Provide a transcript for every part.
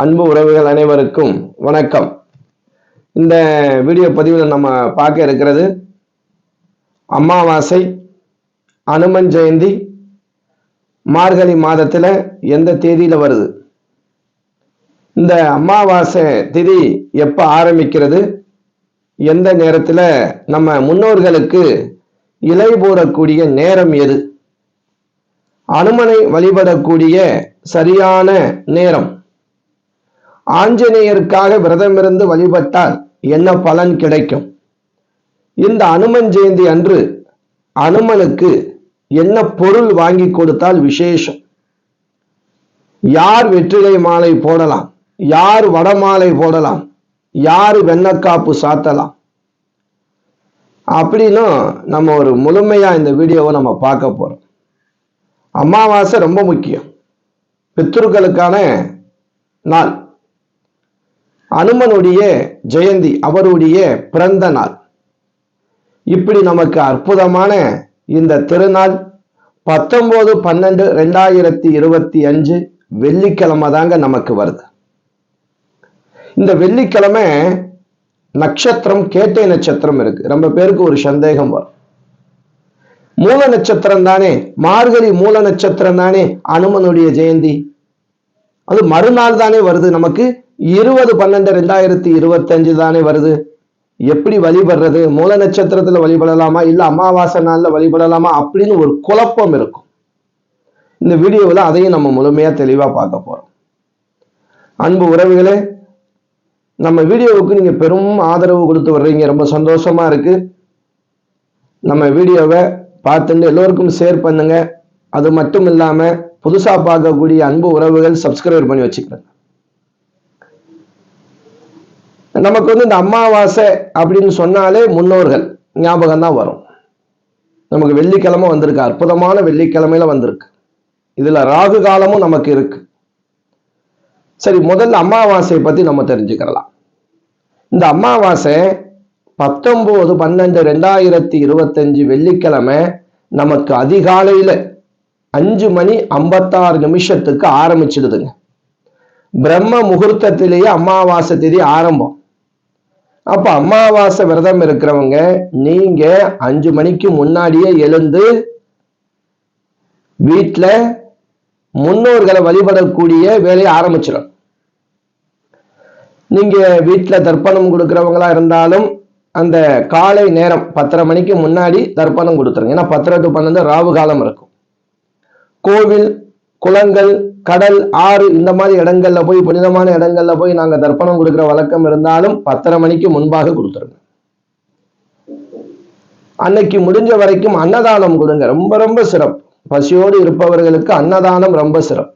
அன்பு உறவுகள் அனைவருக்கும் வணக்கம். இந்த வீடியோ பதிவில் நம்ம பார்க்க இருக்கிறது அமாவாசை அனுமன் ஜெயந்தி மார்கழி மாதத்தில் எந்த தேதியில் வருது? இந்த அமாவாசை திதி எப்போ ஆரம்பிக்கிறது? எந்த நேரத்தில் நம்ம முன்னோர்களுக்கு இலை போடக்கூடிய நேரம் எது? அனுமனை வழிபடக்கூடிய சரியான நேரம் ஆஞ்சநேயருக்காக விரதமிருந்து வழிபட்டால் என்ன பலன் கிடைக்கும்? இந்த அனுமன் ஜெயந்தி அன்று அனுமனுக்கு என்ன பொருள் வாங்கி கொடுத்தால் விசேஷம்? யார் வெற்றிலை மாலை போடலாம்? யார் வடமாலை போடலாம்? யார் வெண்ணக்காப்பு சாத்தலாம்? அப்படின்னும் நம்ம ஒரு முழுமையா இந்த வீடியோவை நம்ம பார்க்க போறோம். அமாவாசை ரொம்ப முக்கியம். பித்ருக்களுக்கான நாள். அனுமனுடைய ஜெயந்தி அவருடைய பிறந்த நாள். இப்படி நமக்கு அற்புதமான இந்த திருநாள் பத்தொன்பது பன்னெண்டு ரெண்டாயிரத்தி இருபத்தி அஞ்சு வெள்ளிக்கிழமை தாங்க நமக்கு வருது. இந்த வெள்ளிக்கிழமை நட்சத்திரம் கேட்டை நட்சத்திரம் இருக்கு. ரொம்ப பேருக்கு ஒரு சந்தேகம் வரும். மூல நட்சத்திரம் தானே? மார்கழி மூல நட்சத்திரம் தானே? அனுமனுடைய ஜெயந்தி. அது மறுநாள் தானே வருது நமக்கு. இருபது பன்னெண்டு ரெண்டாயிரத்தி இருபத்தஞ்சு தானே வருது. எப்படி வழிபடுறது? மூல நட்சத்திரத்துல வழிபடலாமா? இல்ல அமாவாசை நாள்ல வழிபடலாமா? அப்படின்னு ஒரு குழப்பம் இருக்கும். இந்த வீடியோவில் அதையும் நம்ம முழுமையா தெளிவா பார்க்க போறோம். அன்பு உறவுகளே நம்ம வீடியோவுக்கு நீங்க பெரும் ஆதரவு கொடுத்து வர்றீங்க. ரொம்ப சந்தோஷமா இருக்கு. நம்ம வீடியோவை பார்த்துட்டு எல்லோருக்கும் ஷேர் பண்ணுங்க. அது மட்டும் இல்லாம புதுசா பார்க்கக்கூடிய அன்பு உறவுகள் சப்ஸ்கிரைப் பண்ணி வச்சுக்கிறேன் நமக்கு வந்து இந்த அமாவாசை அப்படின்னு சொன்னாலே முன்னோர்கள் ஞாபகம் தான் வரும். நமக்கு வெள்ளிக்கிழமை வந்திருக்கு அற்புதமான வெள்ளிக்கிழமையில வந்திருக்கு. இதுல ராகு காலமும் நமக்கு இருக்கு. சரி முதல்ல அமாவாசையை பத்தி நம்ம தெரிஞ்சுக்கலாம் இந்த அமாவாசை பத்தொன்பது பன்னெண்டு ரெண்டாயிரத்தி இருபத்தஞ்சு வெள்ளிக்கிழமை நமக்கு அதிகாலையில அஞ்சு மணி ஐம்பத்தாறு நிமிஷத்துக்கு ஆரம்பிச்சிடுதுங்க. பிரம்ம முகூர்த்தத்திலேயே அமாவாசை தேதி ஆரம்பம். அப்ப அமாவாசை விரதம் இருக்கிறவங்க நீங்க அஞ்சு மணிக்கு முன்னாடியே எழுந்து வீட்டில் முன்னோர்களை வழிபடக்கூடிய வேலையை ஆரம்பிச்சிடும் நீங்க வீட்டில் தர்ப்பணம் கொடுக்குறவங்களா இருந்தாலும் அந்த காலை நேரம் பத்தரை மணிக்கு முன்னாடி தர்ப்பணம் கொடுத்துருங்க. ஏன்னா பத்தரை டு பன்னெண்டு ராவு காலம் இருக்கும். கோவில் குளங்கள் கடல் ஆறு இந்த மாதிரி இடங்கள்ல போய் புனிதமான இடங்கள்ல போய் நாங்க தர்ப்பணம் கொடுக்கிற வழக்கம் இருந்தாலும் பத்தரை மணிக்கு முன்பாக கொடுத்துருங்க. அன்னைக்கு முடிஞ்ச வரைக்கும் அன்னதானம் கொடுங்க. ரொம்ப ரொம்ப சிறப்பு. பசியோடு இருப்பவர்களுக்கு அன்னதானம் ரொம்ப சிறப்பு.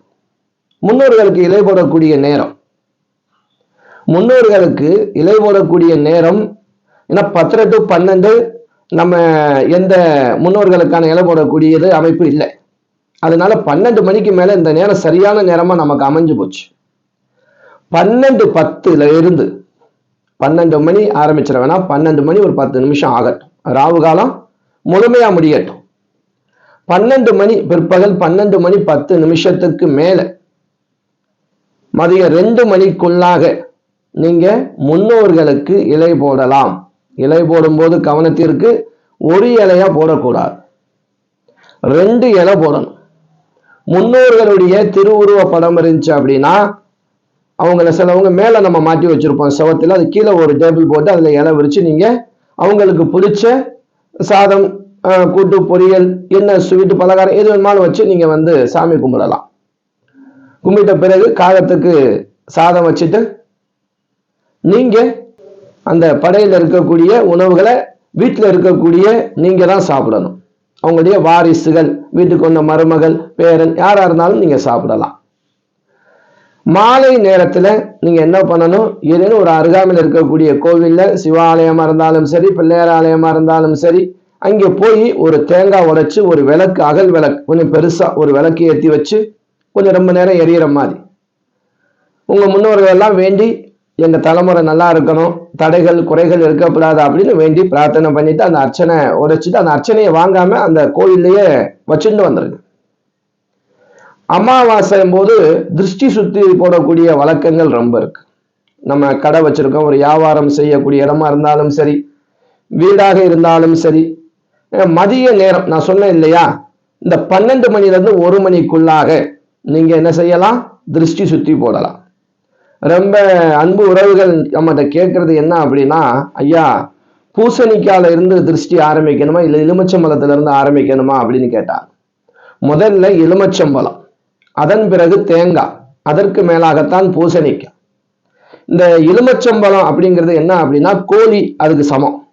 முன்னோர்களுக்கு இலை போடக்கூடிய நேரம். முன்னோர்களுக்கு இலை போடக்கூடிய நேரம் ஏன்னா பத்தரை டு பன்னெண்டு நம்ம எந்த முன்னோர்களுக்கான இலை போடக்கூடியது அமைப்பு இல்லை. அதனால பன்னெண்டு மணிக்கு மேல இந்த நேரம் சரியான நேரமா நமக்கு அமைஞ்சு போச்சு. பன்னெண்டு பத்துல இருந்து பன்னெண்டு மணி ஆரம்பிச்சிட வேணாம் பன்னெண்டு மணி ஒரு பத்து நிமிஷம் ஆகட்டும். ராவு காலம் முழுமையா முடியட்டும். பன்னெண்டு மணி பிற்பகல் பன்னெண்டு மணி பத்து நிமிஷத்துக்கு மேல மதியம் ரெண்டு மணிக்குள்ளாக நீங்க முன்னோர்களுக்கு இலை போடலாம். இலை போடும்போது கவனத்திற்கு ஒரு இலையா போடக்கூடாது. ரெண்டு இலை போடணும். முன்னோர்களுடைய திருவுருவ படம் இருந்துச்சு அப்படின்னா அவங்கள சிலவங்க மேலே நம்ம மாட்டி வச்சுருப்போம். செவத்துல அது கீழே ஒரு டேபிள் போட்டு அதில் இலை விரிச்சு நீங்கள் அவங்களுக்கு பிடிச்ச சாதம் கூட்டு பொரியல் என்ன ஸ்வீட்டு பலகாரம் எது வேணுமாலும் வச்சு நீங்கள் வந்து சாமி கும்பிடலாம். கும்பிட்ட பிறகு காகத்துக்கு சாதம் வச்சுட்டு நீங்கள் அந்த படையில் இருக்கக்கூடிய உணவுகளை வீட்டில் இருக்கக்கூடிய நீங்கள் தான் சாப்பிடணும். அவங்களுடைய வாரிசுகள் வீட்டுக்கு வந்த மருமகள் பேரன் யாரா இருந்தாலும் நீங்க சாப்பிடலாம். மாலை நேரத்துல நீங்க என்ன பண்ணணும்? ஏதேனும் ஒரு அருகாமையில் இருக்கக்கூடிய கோவில்ல சிவாலயமா இருந்தாலும் சரி பிள்ளையாராலயமா இருந்தாலும் சரி அங்கே போய் ஒரு தேங்காய் உடைச்சு ஒரு விளக்கு அகல் விளக்கு கொஞ்சம் பெருசா ஒரு விளக்கு ஏற்றி வச்சு கொஞ்சம் ரொம்ப நேரம் எரியற மாதிரி. உங்க முன்னோர்கள் எல்லாம் வேண்டி எங்க தலைமுறை நல்லா இருக்கணும் தடைகள் குறைகள் இருக்கக்கூடாது அப்படின்னு வேண்டி பிரார்த்தனை பண்ணிட்டு அந்த அர்ச்சனை உடைச்சிட்டு அந்த அர்ச்சனையை வாங்காம அந்த கோயில்லையே வச்சுட்டு வந்துருங்க. அமாவாசையும் போது திருஷ்டி சுத்தி போடக்கூடிய வழக்கங்கள் ரொம்ப இருக்கு. நம்ம கடை வச்சிருக்கோம் ஒரு வியாபாரம் செய்யக்கூடிய இடமா இருந்தாலும் சரி வீடாக இருந்தாலும் சரி மதிய நேரம் நான் சொன்னேன் இல்லையா? இந்த பன்னெண்டு மணிலேருந்து ஒரு மணிக்குள்ளாக நீங்க என்ன செய்யலாம்? திருஷ்டி சுத்தி போடலாம். ரொம்ப அன்பு உறவுகள் நம்மகிட்ட கேட்கறது என்ன அப்படின்னா ஐயா பூசணிக்கால இருந்து திருஷ்டி ஆரம்பிக்கணுமா? இல்லை எலுமிச்சம்பழத்துல இருந்து ஆரம்பிக்கணுமா? அப்படின்னு கேட்டார். முதல்ல எலுமிச்சம்பழம் அதன் பிறகு தேங்காய் அதற்கு மேலாகத்தான் பூசணிக்காய். இந்த எலுமிச்சம்பழம் அப்படிங்கிறது என்ன அப்படின்னா கோழி அதுக்கு சமம்.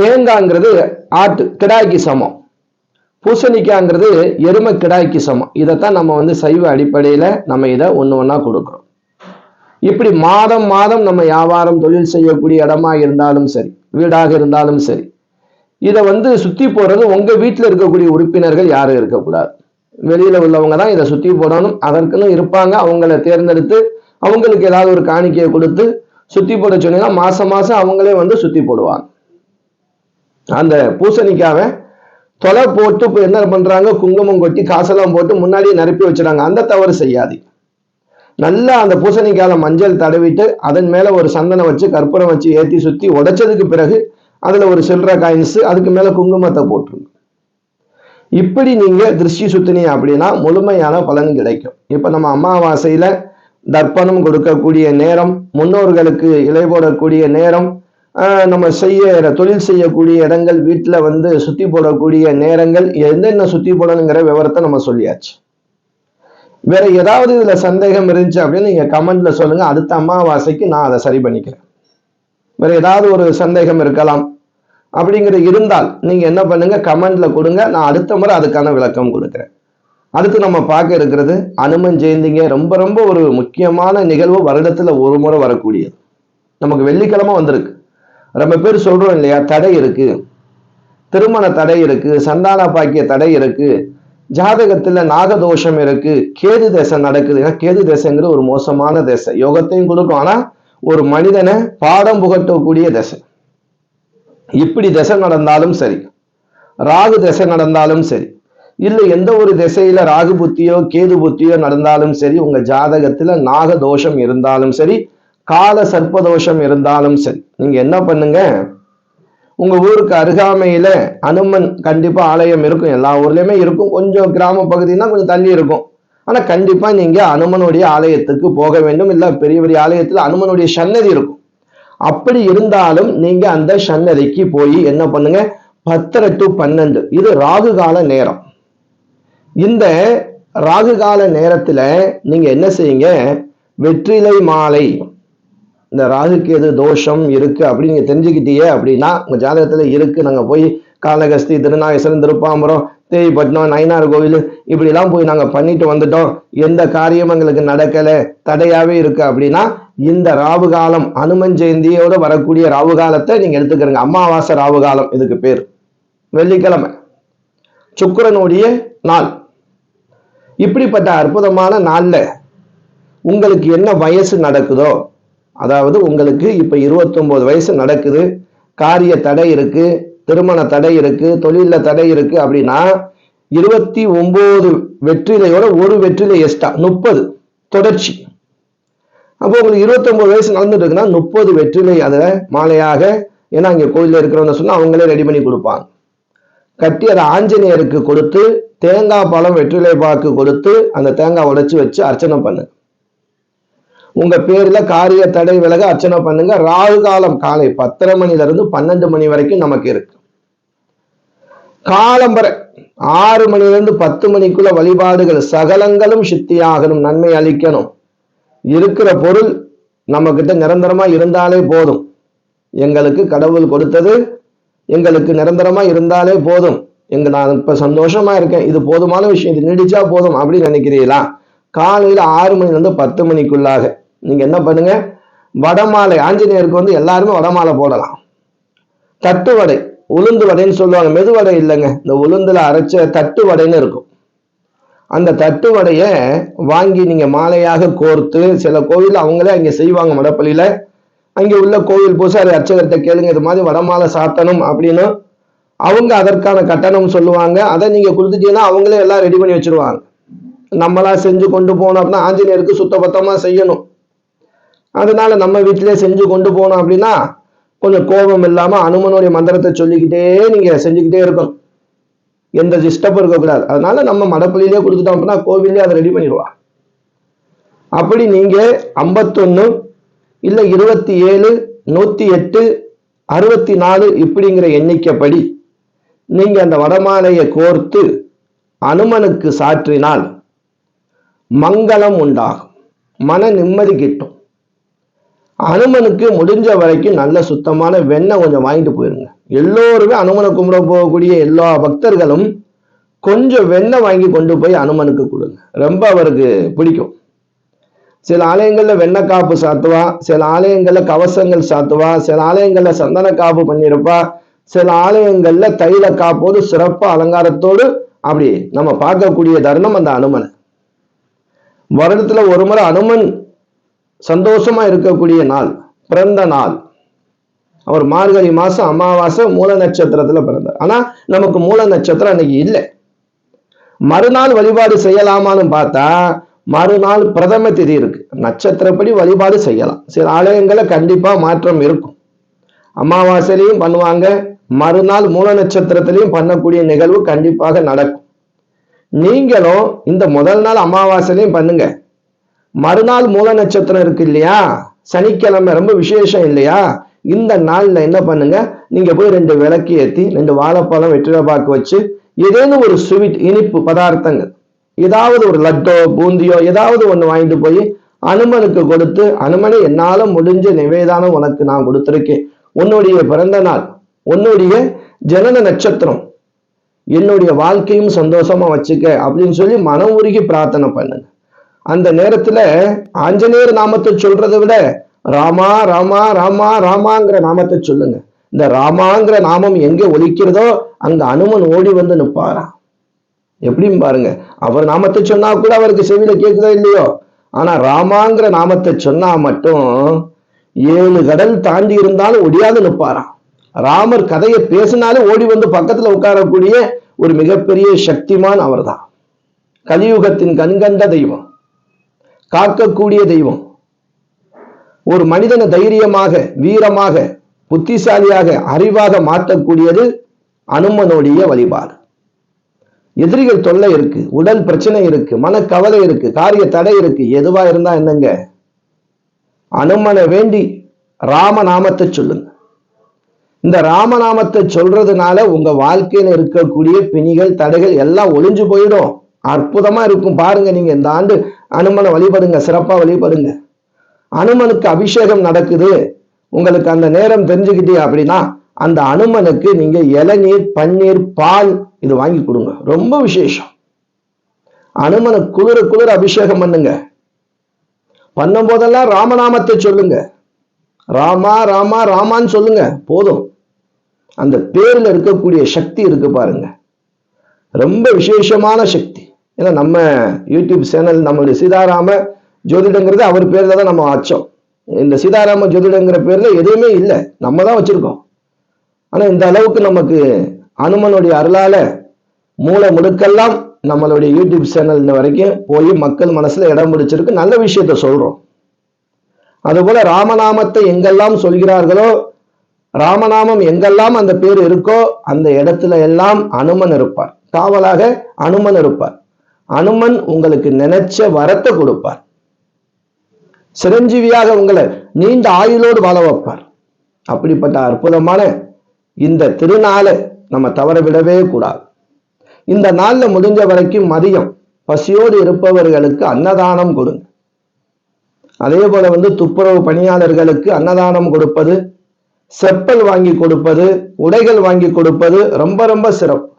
தேங்காய்ங்கிறது ஆட்டு கிடாய்க்கு சமம். பூசணிக்காய்ங்கிறது எருமை கிடாய்க்கு சமம். இதைத்தான் நம்ம வந்து சைவ அடிப்படையில் நம்ம இதை ஒன்று ஒன்றா கொடுக்குறோம். இப்படி மாதம் மாதம் நம்ம வியாபாரம் தொழில் செய்யக்கூடிய இடமா இருந்தாலும் சரி வீடாக இருந்தாலும் சரி இதை வந்து சுற்றி போடுறது உங்கள் வீட்டில் இருக்கக்கூடிய உறுப்பினர்கள் யாரும் இருக்கக்கூடாது. வெளியில் உள்ளவங்க தான் இதை சுற்றி போடணும். அதற்குன்னு இருப்பாங்க. அவங்கள தேர்ந்தெடுத்து அவங்களுக்கு ஏதாவது ஒரு காணிக்கையை கொடுத்து சுற்றி போட சொன்னீங்கன்னா மாதம் மாதம் அவங்களே வந்து சுற்றி போடுவாங்க. அந்த பூசணிக்காவை தொலை போட்டு இப்போ என்ன பண்ணுறாங்க குங்குமம் கொட்டி காசெல்லாம் போட்டு முன்னாடியே நிரப்பி வச்சுறாங்க அந்த தவறு செய்யாதீங்க. நல்லா அந்த பூசணிக்கால மஞ்சள் தடவிட்டு அதன் மேலே ஒரு சந்தனம் வச்சு கற்பூரம் வச்சு ஏற்றி சுற்றி உடைச்சதுக்கு பிறகு அதில் ஒரு சில்லற காயின்ஸு அதுக்கு மேலே குங்குமத்தை போட்டுருங்க இப்படி நீங்கள் திருஷ்டி சுத்தினீங்க அப்படின்னா முழுமையான பலன் கிடைக்கும். இப்போ நம்ம அமாவாசையில் தர்ப்பணம் கொடுக்கக்கூடிய நேரம் முன்னோர்களுக்கு இலை போடக்கூடிய நேரம் நம்ம செய்ய தொழில் செய்யக்கூடிய இடங்கள் வீட்டில் வந்து சுற்றி போடக்கூடிய நேரங்கள் என்னென்ன சுற்றி போடணுங்கிற விவரத்தை நம்ம சொல்லியாச்சு. வேற ஏதாவது இதுல சந்தேகம் இருந்துச்சு அப்படின்னு நீங்க கமெண்ட்ல சொல்லுங்க. அடுத்த அமாவாசைக்கு நான் அதை சரி பண்ணிக்கிறேன். வேற ஏதாவது ஒரு சந்தேகம் இருக்கலாம். அப்படிங்கிறது இருந்தால் நீங்க என்ன பண்ணுங்க? கமெண்ட்ல கொடுங்க. நான் அடுத்த முறை அதுக்கான விளக்கம் கொடுக்குறேன். அடுத்து நம்ம பார்க்க இருக்கிறது அனுமன் ஜெயந்திங்க. ரொம்ப ரொம்ப ஒரு முக்கியமான நிகழ்வு வருடத்துல ஒரு முறை வரக்கூடியது. நமக்கு வெள்ளிக்கிழமை வந்திருக்கு. ரொம்ப பேர் சொல்றோம் இல்லையா? தடை இருக்கு. திருமண தடை இருக்கு. சந்தான பாக்கிய தடை இருக்கு. ஜாதகத்துல நாகதோஷம் இருக்கு கேது தசை நடக்குது. ஏன்னா கேது தசைங்கிற ஒரு மோசமான தசை யோகத்தையும் கொடுக்கும். ஆனா ஒரு மனிதனை பாடம் புகட்டக்கூடிய திசை இப்படி திசை நடந்தாலும் சரி ராகு தசை நடந்தாலும் சரி இல்லை எந்த ஒரு திசையில ராகு புத்தியோ கேது புத்தியோ நடந்தாலும் சரி உங்க ஜாதகத்துல நாக தோஷம் இருந்தாலும் சரி கால சர்ப்ப தோஷம் இருந்தாலும் சரி நீங்க என்ன பண்ணுங்க? உங்கள் ஊருக்கு அருகாமையில் அனுமன் கண்டிப்பாக ஆலயம் இருக்கும். எல்லா ஊர்லேயுமே இருக்கும். கொஞ்சம் கிராம பகுதினா கொஞ்சம் தள்ளி இருக்கும். ஆனால் கண்டிப்பாக நீங்கள் அனுமனுடைய ஆலயத்துக்கு போக வேண்டும். இல்லை பெரிய பெரிய ஆலயத்தில் அனுமனுடைய சன்னதி இருக்கும். அப்படி இருந்தாலும் நீங்கள் அந்த சன்னதிக்கு போய் என்ன பண்ணுங்க? பத்தரை டு பன்னெண்டு. இது ராகு கால நேரம். இந்த ராகு கால நேரத்தில் நீங்கள் என்ன செய்யுங்க? வெற்றிலை மாலை இந்த ராகுக்கு எது தோஷம் இருக்கு அப்படின்னு நீங்க தெரிஞ்சுக்கிட்டீங்க அப்படின்னா உங்க ஜாதகத்துல இருக்கு. நாங்க போய் காளகஸ்தி திருநாகேஸ்வரன் திருப்பாம்பரம் தேவிப்பட்டினம் நயினார் கோவில் இப்படிலாம் போய் நாங்க பண்ணிட்டு வந்துட்டோம். எந்த காரியம் எங்களுக்கு நடக்கல தடையாவே இருக்கு அப்படின்னா இந்த ராவு காலம் அனுமன் ஜெயந்தியோட வரக்கூடிய ராவு காலத்தை நீங்க எடுத்துக்கிறீங்க. அமாவாசை ராவு காலம் இதுக்கு பேர். வெள்ளிக்கிழமை சுக்கரனுடைய நாள். இப்படிப்பட்ட அற்புதமான நாள்ல உங்களுக்கு என்ன வயசு நடக்குதோ அதாவது உங்களுக்கு இப்போ இருபத்தொம்போது வயசு நடக்குது காரிய தடை இருக்கு திருமண தடை இருக்கு தொழிலில் தடை இருக்கு அப்படின்னா இருபத்தி ஒன்பது வெற்றிலையோட ஒரு வெற்றிலை எஸ்டா முப்பது தொடர்ச்சி. அப்போ உங்களுக்கு 29 வயசு நடந்துட்டு இருக்குன்னா முப்பது வெற்றிலை அதை மாலையாக ஏன்னா அங்கே கோயிலில் இருக்கிறவங்க சொன்னால் அவங்களே ரெடி பண்ணி கொடுப்பாங்க. கட்டி அதை ஆஞ்சநேயருக்கு கொடுத்து தேங்காய் பழம் வெற்றிலை பாக்கு கொடுத்து அந்த தேங்காய் உடைச்சி வச்சு அர்ச்சனை பண்ணு. உங்க பேர்ல காரிய தடை விலக அர்ச்சனை பண்ணுங்க. ராகு காலம் காலை பத்தரை மணில இருந்து பன்னெண்டு மணி வரைக்கும் நமக்கு இருக்கு. காலம்பரை ஆறு மணிலிருந்து பத்து மணிக்குள்ள வழிபாடுகள் சகலங்களும் சித்தியாகணும் நன்மை அளிக்கணும். இருக்கிற பொருள் நம்ம கிட்ட நிரந்தரமா இருந்தாலே போதும். எங்களுக்கு கடவுள் கொடுத்தது எங்களுக்கு நிரந்தரமா இருந்தாலே போதும். எங்க நான் இப்ப சந்தோஷமா இருக்கேன். இது போதுமான விஷயம். இது நீடிச்சா போதும். அப்படின்னு நினைக்கிறீங்களா? காலையில ஆறு மணில இருந்து பத்து மணிக்குள்ளாக நீங்கள் என்ன பண்ணுங்க? வடமாலை ஆஞ்சநேயருக்கு வந்து எல்லாருமே வடமாலை போடலாம். தட்டு வடை உளுந்து வடைன்னு சொல்லுவாங்க. மெதுவடை இல்லைங்க. இந்த உளுந்துல அரைச்ச தட்டு வடைன்னு இருக்கும். அந்த தட்டு வடையை வாங்கி நீங்கள் மாலையாக கோர்த்து சில கோவில் அவங்களே அங்கே செய்வாங்க மடப்பள்ளியில். அங்கே உள்ள கோவில் பூசாரி அர்ச்சகர்கிட்ட கேளுங்க இது மாதிரி வடமாலை சாத்தணும் அப்படின்னு அவங்க அதற்கான கட்டணம் சொல்லுவாங்க. அதை நீங்கள் கொடுத்துட்டீங்கன்னா அவங்களே எல்லாம் ரெடி பண்ணி வச்சிருவாங்க. நம்மளா செஞ்சு கொண்டு போனோம் அப்படின்னா ஆஞ்சநேயருக்கு சுத்தபத்தமாக செய்யணும். அதனால நம்ம வீட்டிலே செஞ்சு கொண்டு போனோம் அப்படின்னா கொஞ்சம் கோபம் இல்லாமல் அனுமனுடைய மந்திரத்தை சொல்லிக்கிட்டே நீங்கள் செஞ்சுக்கிட்டே இருக்கணும். எந்த டிஸ்டர்பும் இருக்கக்கூடாது. அதனால நம்ம மடப்பள்ளியிலே கொடுத்துட்டோம் அப்படின்னா கோவிலே அதை ரெடி பண்ணிடுவா. அப்படி நீங்கள் ஐம்பத்தொன்று இல்லை இருபத்தி ஏழு நூற்றி எட்டு அறுபத்தி நாலு இப்படிங்கிற எண்ணிக்கைப்படி நீங்கள் அந்த வடமாலையை கோர்த்து அனுமனுக்கு சாற்றினால் மங்களம் உண்டாகும். மன நிம்மதி கிட்டும். அனுமனுக்கு முடிஞ்ச வரைக்கும் நல்ல சுத்தமான வெண்ணெய் கொஞ்சம் வாங்கிட்டு போயிருங்க. எல்லோருமே அனுமனை கும்பிட போகக்கூடிய எல்லா பக்தர்களும் கொஞ்சம் வெண்ணெய் வாங்கி கொண்டு போய் அனுமனுக்கு கொடுங்க. ரொம்ப அவருக்கு பிடிக்கும். சில ஆலயங்கள்ல வெண்ணெய் காப்பு சாத்துவா சில ஆலயங்களில் கவசங்கள் சாத்துவா சில ஆலயங்களில் சந்தன காப்பு பண்ணியிருப்பா சில ஆலயங்கள்ல தைல காப்போடு சிறப்பு அலங்காரத்தோடு அப்படி நம்ம பார்க்கக்கூடிய தருணம் அந்த அனுமன். வருடத்துல ஒரு முறை அனுமன் சந்தோஷமா இருக்கக்கூடிய நாள் பிறந்த நாள். அவர் மார்கழி மாசம் அமாவாசை மூல நட்சத்திரத்துல பிறந்தார். ஆனா நமக்கு மூல நட்சத்திரம் அன்னைக்கு இல்லை. மறுநாள் வழிபாடு செய்யலாமான்னு பார்த்தா மறுநாள் பிரதம திதி இருக்கு. நட்சத்திரப்படி வழிபாடு செய்யலாம். சில ஆலயங்களை கண்டிப்பா மாற்றம் இருக்கும். அமாவாசையிலையும் பண்ணுவாங்க. மறுநாள் மூல நட்சத்திரத்திலையும் பண்ணக்கூடிய நிகழ்வு கண்டிப்பாக நடக்கும். நீங்களும் இந்த முதல் நாள் அமாவாசையிலையும் பண்ணுங்க. மறுநாள் மூல நட்சத்திரம் இருக்கு இல்லையா? சனிக்கிழமை ரொம்ப விசேஷம் இல்லையா? இந்த நாளில் என்ன பண்ணுங்க? நீங்க போய் ரெண்டு விளக்கு ஏத்தி ரெண்டு வாழைப்பழம் வெற்றிலை பாக்கு வச்சு ஏதேனும் ஒரு ஸ்வீட் இனிப்பு பதார்த்தங்கள் ஏதாவது ஒரு லட்டோ பூந்தியோ ஏதாவது ஒன்று வாங்கிட்டு போய் அனுமனுக்கு கொடுத்து அனுமனை என்னால முடிஞ்ச நிவேதானம் உனக்கு நான் கொடுத்துருக்கேன். உன்னுடைய பிறந்த நாள் உன்னுடைய ஜனன நட்சத்திரம் என்னுடைய வாழ்க்கையும் சந்தோஷமா வச்சுக்க அப்படின்னு சொல்லி மன உருகி பிரார்த்தனை பண்ணுங்க. அந்த நேரத்துல ஆஞ்சநேயர் நாமத்தை சொல்றதை விட ராமா ராமா ராமா ராமாங்கிற நாமத்தை சொல்லுங்க. இந்த ராமாங்கிற நாமம் எங்க ஒலிக்கிறதோ அங்க அனுமன் ஓடி வந்து நிப்பாராம் எப்படின்னு பாருங்க. அவர் நாமத்தை சொன்னா கூட அவருக்கு செவியில கேட்குதோ இல்லையோ? ஆனா ராமாங்கிற நாமத்தை சொன்னா மட்டும் ஏழு கடல் தாண்டி இருந்தாலும் ஒடியாது நிப்பாராம் ராமர் கதையை பேசினாலே ஓடி வந்து பக்கத்துல உட்காரக்கூடிய ஒரு மிகப்பெரிய சக்திமான் அவர்தான். கலியுகத்தின் கண்கண்ட தெய்வம். காக்கக்கூடிய தெய்வம். ஒரு மனிதனை தைரியமாக வீரமாக புத்திசாலியாக அறிவாக மாற்றக்கூடியது அனுமனுடைய வழிபாடு. எதிரிகள் தொல்லை இருக்கு உடல் பிரச்சனை இருக்கு மனக்கவலை இருக்கு காரிய தடை இருக்கு எதுவா இருந்தா என்னங்க? அனுமனை வேண்டி ராமநாமத்தை சொல்லுங்க. இந்த ராமநாமத்தை சொல்றதுனால உங்க வாழ்க்கையில இருக்கக்கூடிய பிணிகள் தடைகள் எல்லாம் ஒளிஞ்சு போயிடும். அற்புதமா இருக்கும் பாருங்க நீங்க. இந்த ஆண்டு அனுமனை வழிபடுங்க சிறப்பா வழிபடுங்க. அனுமனுக்கு அபிஷேகம் நடக்குது. உங்களுக்கு அந்த நேரம் தெரிஞ்சுக்கிட்டே அப்படின்னா அந்த அனுமனுக்கு நீங்க இளநீர் பன்னீர் பால் இது வாங்கி கொடுங்க. ரொம்ப விசேஷம். அனுமனை குளிர குளிர அபிஷேகம் பண்ணுங்க. பண்ணும் போதெல்லாம் ராமநாமத்தை சொல்லுங்க. ராமா ராமா ராமான்னு சொல்லுங்க. போதும். அந்த பேர்ல இருக்கக்கூடிய சக்தி இருக்கு பாருங்க. ரொம்ப விசேஷமான சக்தி. ஏன்னா நம்ம யூடியூப் சேனல் நம்மளுடைய சீதாராம ஜோதிடங்கிறது அவர் பேர்ல தான் நம்ம வச்சோம் இந்த சீதாராம ஜோதிடங்கிற பேர்ல எதுவுமே இல்லை. நம்ம தான் வச்சிருக்கோம். ஆனா இந்த அளவுக்கு நமக்கு அனுமனுடைய அருளால மூளை முடுக்கெல்லாம் நம்மளுடைய யூடியூப் சேனல் இன்ன வரைக்கும் போய் மக்கள் மனசுல இடம் பிடிச்சிருக்கு. நல்ல விஷயத்த சொல்றோம். அதுபோல ராமநாமத்தை எங்கெல்லாம் சொல்கிறார்களோ ராமநாமம் எங்கெல்லாம் அந்த பேர் இருக்கோ அந்த இடத்துல எல்லாம் அனுமன் இருப்பார். காவலாக அனுமன் இருப்பார். அனுமன் உங்களுக்கு நினைச்ச வரத்தை கொடுப்பார். சிரஞ்சீவியாக உங்களை நீண்ட ஆயுளோடு வாழ வைப்பார். அப்படிப்பட்ட அற்புதமான இந்த திருநாளை நம்ம தவற விடவே கூடாது. இந்த நாள்ல முடிஞ்ச வரைக்கும் மதியம் பசியோடு இருப்பவர்களுக்கு அன்னதானம் கொடுங்க. அதே போல வந்து துப்புரவு பணியாளர்களுக்கு அன்னதானம் கொடுப்பது செப்பல் வாங்கி கொடுப்பது உடைகள் வாங்கி கொடுப்பது ரொம்ப ரொம்ப சிறப்பு.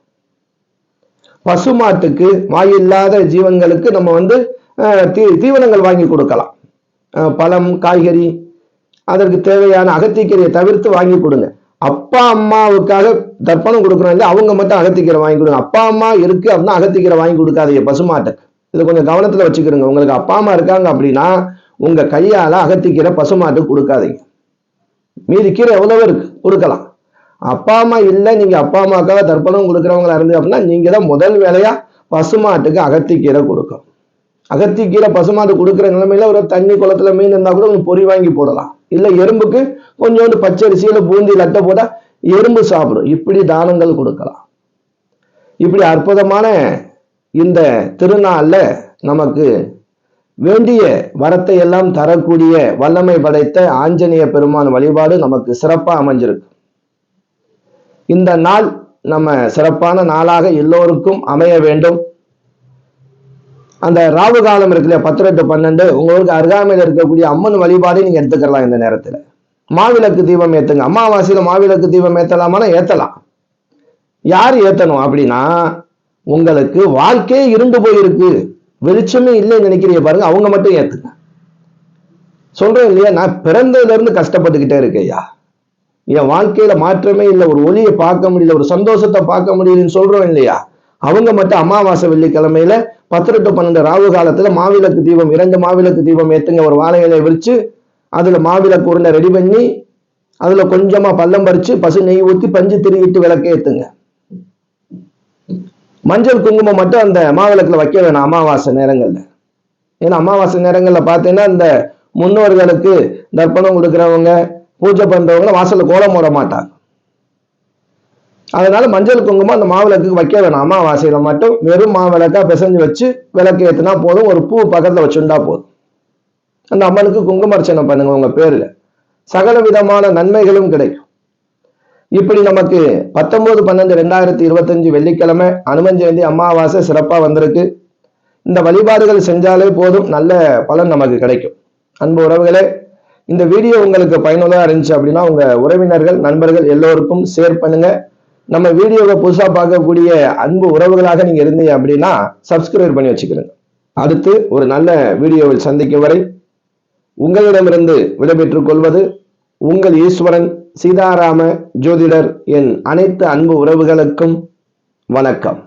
பசுமாட்டுக்கு வாயில்லாத ஜீவன்களுக்கு நம்ம வந்து தீ தீவனங்கள் வாங்கி கொடுக்கலாம். பழம் காய்கறி அதற்கு தேவையான அகத்திக்கீரையை தவிர்த்து வாங்கி கொடுங்க. அப்பா அம்மாவுக்காக தர்ப்பணம் கொடுக்குறாங்க அவங்க மட்டும் அகத்திக்கீரை வாங்கி கொடுங்க. அப்பா அம்மா இருக்கு அப்படின்னா அகத்திக்கீரை வாங்கி கொடுக்காதீங்க பசுமாட்டுக்கு. இது கொஞ்சம் கவனத்துல வச்சுக்கிறோங்க. உங்களுக்கு அப்பா அம்மா இருக்காங்க அப்படின்னா உங்க கையால அகத்திக்கீரை பசுமாட்டுக்கு கொடுக்காதீங்க. மீதி கீரை எவ்வளவு இருக்கு? கொடுக்கலாம். அப்பா அம்மா இல்லை நீங்க அப்பா அம்மாக்காக தர்ப்பணம் கொடுக்குறவங்களா இருந்து அப்படின்னா நீங்கள் தான் முதல் வேலையா பசுமாட்டுக்கு அகத்திக்கீரை கொடுக்கும். அகத்திக்கீரை பசுமாடு கொடுக்குற நிலைமையில ஒரு தண்ணி குளத்துல மீன் இருந்தால் கூட கொஞ்சம் பொறி வாங்கி போடலாம். இல்ல எறும்புக்கு கொஞ்சோண்டு பச்சரிசியில் பூந்தி லட்டை போட்டால் எறும்பு சாப்பிடும். இப்படி தானங்கள் கொடுக்கலாம். இப்படி அற்புதமான இந்த திருநாள்ல நமக்கு வேண்டிய வரத்தை எல்லாம் தரக்கூடிய வல்லமை படைத்த ஆஞ்சநேய பெருமான் வழிபாடு நமக்கு சிறப்பா அமைஞ்சிருக்கு. இந்த நாள் நம்ம சிறப்பான நாளாக எல்லோருக்கும் அமைய வேண்டும். அந்த ராவு காலம் இருக்கு பத்து ரெண்டு பன்னெண்டு உங்களுக்கு அருகாமையில் இருக்கக்கூடிய அம்மன் வழிபாடு நீங்க எடுத்துக்கலாம் இந்த நேரத்துல. மாவிளக்கு தீபம் ஏத்துங்க. அமாவாசையில மாவிளக்கு தீபம் ஏத்தலாமானா ஏத்தலாம். யார் ஏத்தணும் அப்படின்னா உங்களுக்கு வாழ்க்கையே இருண்டு போயிருக்கு. வெளிச்சமே இல்லைன்னு நினைக்கிறீங்க பாருங்க அவங்க மட்டும் ஏத்துங்க. சொல்றேன் இல்லையா நான் பிறந்ததுல இருந்து கஷ்டப்பட்டுக்கிட்டே இருக்கேயா என் வாழ்க்கையில மாற்றமே இல்லை. ஒரு ஒளியை பார்க்க முடியல ஒரு சந்தோஷத்தை பார்க்க முடியலன்னு சொல்றோம் இல்லையா? அவங்க மட்டும் அமாவாசை வெள்ளிக்கிழமையில பத்து டு பன்னெண்டு ராகு காலத்துல மாவிளக்கு தீபம் இரண்டு மாவிளக்கு தீபம் ஏத்துங்க ஒரு வாழை விரிச்சு அதுல மாவிளக்கு உருண்டை ரெடி பண்ணி அதுல கொஞ்சமா பள்ளம் பறிச்சு பசு நெய் ஊத்தி பஞ்சு திருவிட்டு விளக்கு ஏத்துங்க. மஞ்சள் குங்குமம் மட்டும் அந்த மாவிளக்குல வைக்க வேணாம் அமாவாசை நேரங்கள்ல. ஏன்னா அமாவாசை நேரங்கள்ல பார்த்தீங்கன்னா இந்த முன்னோர்களுக்கு தர்ப்பணம் கொடுக்குறவங்க பூஜை பண்றவங்க வாசல்ல கோலம் போட மாட்டாங்க. அதனால மஞ்சள் குங்குமம் அந்த மாவிளக்குக்கு வைக்க வேணாம். அமாவாசையில மட்டும் வெறும் மாவிளக்கா பிசைஞ்சு வச்சு விளக்கு ஏத்துனா போதும். ஒரு பூ பக்கத்துல வச்சுண்டா போதும். அந்த அம்மனுக்கு குங்கும அர்ச்சனை பண்ணுங்க உங்க பேர்ல. சகல விதமான நன்மைகளும் கிடைக்கும். இப்படி நமக்கு பத்தொன்பது பன்னெண்டு ரெண்டாயிரத்தி இருபத்தஞ்சு வெள்ளிக்கிழமை அனுமன் ஜெயந்தி அமாவாசை சிறப்பா வந்திருக்கு. இந்த வழிபாடுகள் செஞ்சாலே போதும். நல்ல பலன் நமக்கு கிடைக்கும். அன்பு உறவுகளே இந்த வீடியோ உங்களுக்கு பயனுள்ளதாக இருந்துச்சு அப்படின்னா உங்கள் உறவினர்கள் நண்பர்கள் எல்லோருக்கும் ஷேர் பண்ணுங்க. நம்ம வீடியோவை புதுசாக பார்க்கக்கூடிய அன்பு உறவுகளாக நீங்க இருந்தீங்க அப்படின்னா சப்ஸ்கிரைப் பண்ணி வச்சுக்கிறேங்க அடுத்து ஒரு நல்ல வீடியோவில் சந்திக்கும் வரை உங்களிடமிருந்து விடைபெற்றுக் கொள்வது உங்கள் ஈஸ்வரன் சீதாராம ஜோதிடர் என் அனைத்து அன்பு உறவுகளுக்கும் வணக்கம்.